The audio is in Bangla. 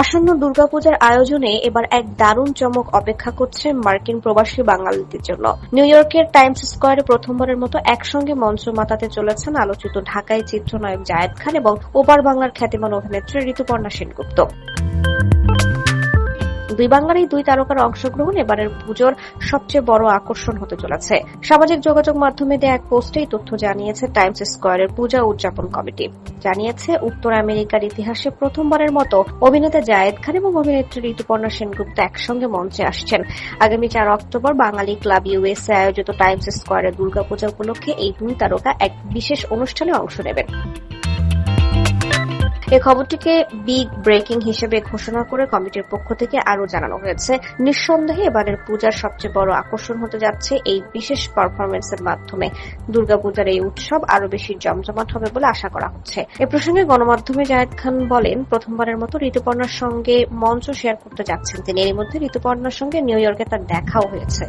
আসন্ন দুর্গাপূজার আয়োজনে এবার এক দারুণ চমক অপেক্ষা করছে মার্কিন প্রবাসী বাঙালিদের জন্য। নিউ ইয়র্কের টাইমস স্কোয়ারে প্রথমবারের মতো একসঙ্গে মঞ্চ মাতাতে চলেছেন আলোচিত ঢাকায় চিত্রনায়ক জায়েদ খান এবং ওপার বাংলার খ্যাতিমান অভিনেত্রী ঋতুপর্ণা সেনগুপ্ত। দুই বাংলার এই দুই তারকার অংশগ্রহণ এবারের পুজোর সবচেয়ে বড় আকর্ষণ হতে চলেছে। সামাজিক যোগাযোগ মাধ্যমে দেয়া এক পোস্টে এই তথ্য জানিয়েছে টাইমস স্কোয়ারের পূজা উদযাপন কমিটি। জানিয়েছে, উত্তর আমেরিকার ইতিহাসে প্রথমবারের মতো অভিনেতা জায়েদ খান এবং অভিনেত্রী ঋতুপর্ণা সেনগুপ্ত একসঙ্গে মঞ্চে আসছেন। আগামী চার অক্টোবর বাঙালি ক্লাব ইউএসএ আয়োজিত টাইমস স্কোয়ারের দুর্গাপূজা উপলক্ষে এই দুই তারকা এক বিশেষ অনুষ্ঠানে অংশ নেবেন। এই খবরটিকে বিগ ব্রেকিং হিসেবে ঘোষণা করে কমিটির পক্ষ থেকে আরও জানানো হয়েছে। নিঃসন্দেহে এবারের পূজার সবচেয়ে বড় আকর্ষণ হতে যাচ্ছে এই বিশেষ পারফরমেন্সের মাধ্যমে। দুর্গাপূজার এই উৎসব আরও বেশি জমজমাট হবে বলে আশা করা হচ্ছে। এ প্রসঙ্গে গণমাধ্যমে জায়েদ খান বলেন, প্রথমবারের মতো ঋতুপর্ণার সঙ্গে মঞ্চ শেয়ার করতে যাচ্ছেন তিনি। এর মধ্যে ঋতুপর্ণার সঙ্গে নিউ ইয়র্কে তার দেখাও হয়েছে।